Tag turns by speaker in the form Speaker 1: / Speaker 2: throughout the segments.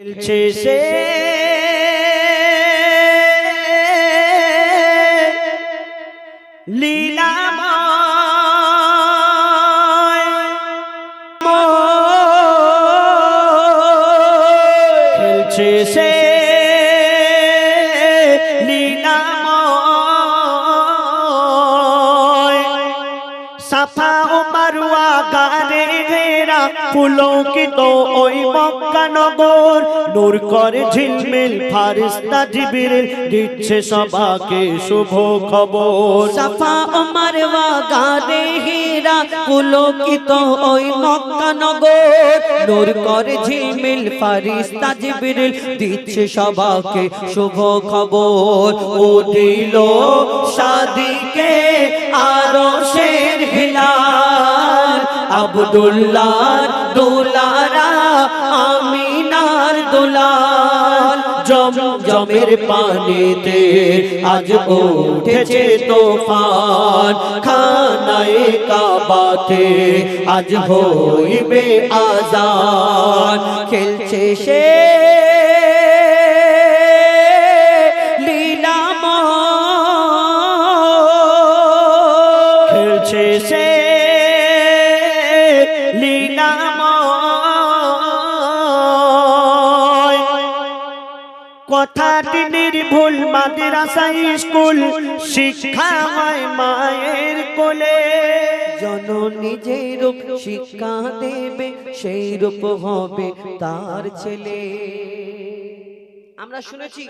Speaker 1: খেলছে সে। লীলাময় খেলছে সে। লীলাময় সাফা মারুয়া গারে ঘেরা পুলকিত ওই মক্কানগর নূর করে ঝিলমিল, ফারিস্তা জিবিরিল দিচ্ছে সবাকে শুভ খবর।
Speaker 2: সাফা ওমর গানে হীরা, পুলকিত ওই মক্কা নগর। নূর করে ঝিলমিল, ফারিস্তা জিবরিল দিচ্ছে সবাকে শুভ খবর। ও দিল শাদিকে আরও শের হিলাল। আব্দুল্লাহ দুলারা দুলাল জম জমের পানিতে আজ উঠেছে তোফান। খানায় কাবাতে আজ হইবে আজান। খেলছে সে
Speaker 1: কথাটি নির্ভুল মাদ্রাসা স্কুল, শিক্ষা হয় মায়ের কোলে।
Speaker 2: জননী যে রূপ শিক্ষা দেবে, সেই রূপ হবে তার ছেলে। আমরা শুনেছি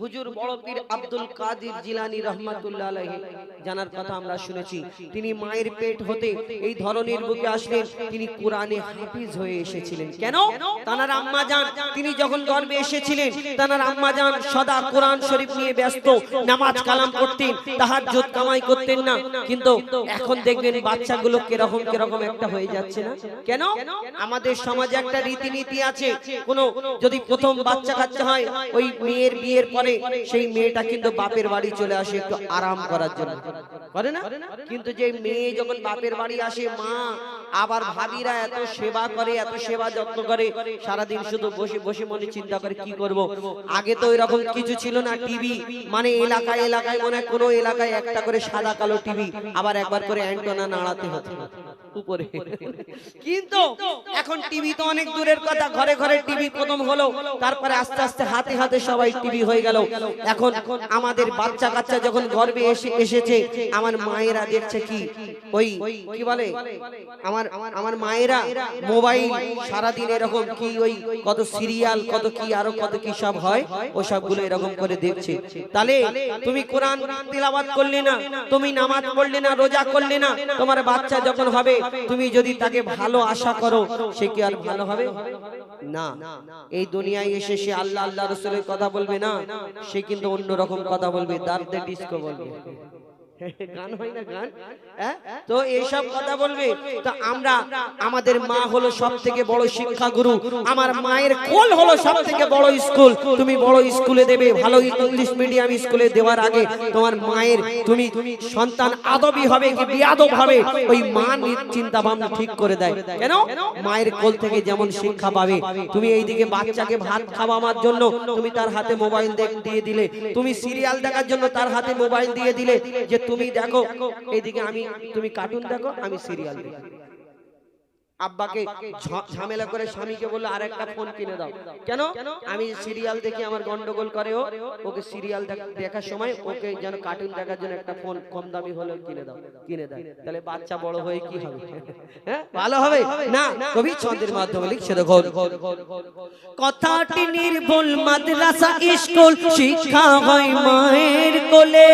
Speaker 2: হুজুর বড় পীর আব্দুল কাদির জিলানী রহমাতুল্লাহ আলাইহি জানার কথা আমরা শুনেছি। তিনি মায়ের পেট হতে এই ধরনের বুকে আসলেন তিনি কোরআনে হাফিজ হয়ে এসেছিলেন। কেন? তানার আম্মা জান তিনি যখন গর্ভে এসেছিলেন তানার আম্মা জান সদা কোরআন শরীফ নিয়ে ব্যস্ত নামাজ কালাম করতেন তাহাজ্জুদ কামাই করতেন না। কিন্তু এখন দেখবেন বাচ্চাগুলো কীরকম কীরকম একটা হয়ে যাচ্ছে না। কেন? আমাদের সমাজে একটা রীতিনীতি আছে কোন যদি প্রথম বাচ্চা কাচ্চা হয় ওই মেয়ের বিয়ের পরে সেই মেয়েটা কিন্তু বাপের বাড়ি চলে আসে একটু আরাম করার জন্য। করে না? কিন্তু যে মেয়ে যখন বাপের বাড়ি আসে, মা, আবার ভাবিরা এত সেবা করে, এত সেবা যত্ন করে, সারাদিন শুধু বসে বসে মনে চিন্তা করে, কি করব? আগে তো এরকম কিছু ছিল না, টিভি মানে এলাকায় এলাকায় মনে কোনো এলাকায় একটা করে সাদা কালো টিভি, আবার একবার করে অ্যান্টোনা নাড়াতে হতো। উপরে। কিন্তু এখন টিভি তো অনেক দূরের কথা ঘরে ঘরে টিভি প্রথম হলো তারপরে আস্তে আস্তে হাতে হাতে সবাই টিভি হয়ে গেল। এখন আমাদের বাচ্চা কাচ্চা যখন গর্বে এসে এসেছে আমার মায়েরা দেখছে কি? ওই কি বলে? আমার আমার মায়েরা মোবাইল সারাদিন এরকম কি ওই কত সিরিয়াল কত কি আরও কত কি সব হয় ও সবগুলো এরকম করে দেখছে। তাহলে তুমি কোরআন তিলাবাত করলে না তুমি নামাজ পড়লে না রোজা করলে না তোমার বাচ্চা যখন হবে তুমি যদি তাকে ভালো আশা করো সে কি আর ভালো হবে? না। এই দুনিয়ায় এসে সে আল্লাহ আল্লাহ রসুলের কথা বলবে না সে কিন্তু অন্য রকম কথা বলবে দার্দে ডিস্কো বলবে। গান হয় না গান? হ্যাঁ? তো এইসব কথা বলবে তো আমরা আমাদের মা হলো সব থেকে বড় শিক্ষা গুরু আমার মায়ের কোল হলো সব থেকে বড় স্কুল। তুমি বড় স্কুলে দেবে ভালো ইংলিশ মিডিয়াম স্কুলে দেওয়ার আগে তোমার মায়ের তুমি সন্তান আদবি হবে কি বিয়াদব হবে ওই মা চিন্তা ভাবনা ঠিক করে দেয়। কেন? মায়ের কোল থেকে যেমন শিক্ষা পাবে তুমি এইদিকে বাচ্চাকে ভাত খাওয়াবার জন্য তুমি তার হাতে মোবাইল দিয়ে দিলে তুমি সিরিয়াল দেখার জন্য তার হাতে মোবাইল দিয়ে দিলে যে তুমি দেখো এইদিকে আমি তুমি কার্টুন দেখো আমি সিরিয়াল দেখি। আব্বাকে ঝামেলা করে স্বামীকে বলল আর একটা ফোন কিনে দাও। কেন? আমি সিরিয়াল দেখি আমার গন্ডগোল করে ও। ওকে সিরিয়াল দেখার সময় ওকে যেন কার্টুন দেখার জন্য একটা ফোন কম দামি হলেও কিনে দাও কিনে দেয়। তাহলে বাচ্চা বড় হয়ে কি হবে? হ্যাঁ? ভালো হবে? না কবি ছন্দের মাধ্যমে লিখছে দেখো। কথাটি নির্ভুল মাদ্রাসা স্কুল শিক্ষা হয় মায়ের কোলে।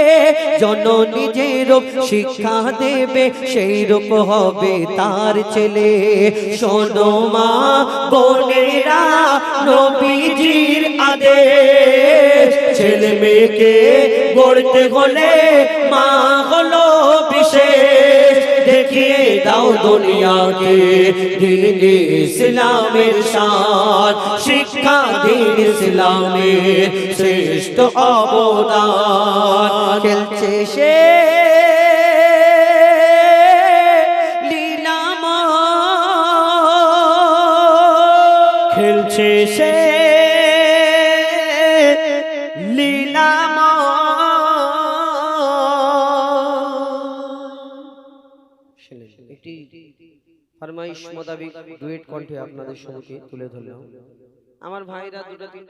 Speaker 2: জননী যে রূপ শিক্ষা দেবে সেই রূপ হবে তার ছেলে। শোনো বোনেরা, নবীজির আদেশ। ছেলে মেয়েকে গড়তে হলে মা হলো বিশেষ। দেখিয়ে দাও দুনিয়াকে, দিন ইসলামের শান শিক্ষা দিন ইসলামের শ্রেষ্ঠ অবদান। খেলছে সে
Speaker 1: খেলছে সে। লীলাম
Speaker 2: ফরমাইশ ডুয়েট আপনাদের তুলে ধরলাম। আমার ভাইরা দুটো তিন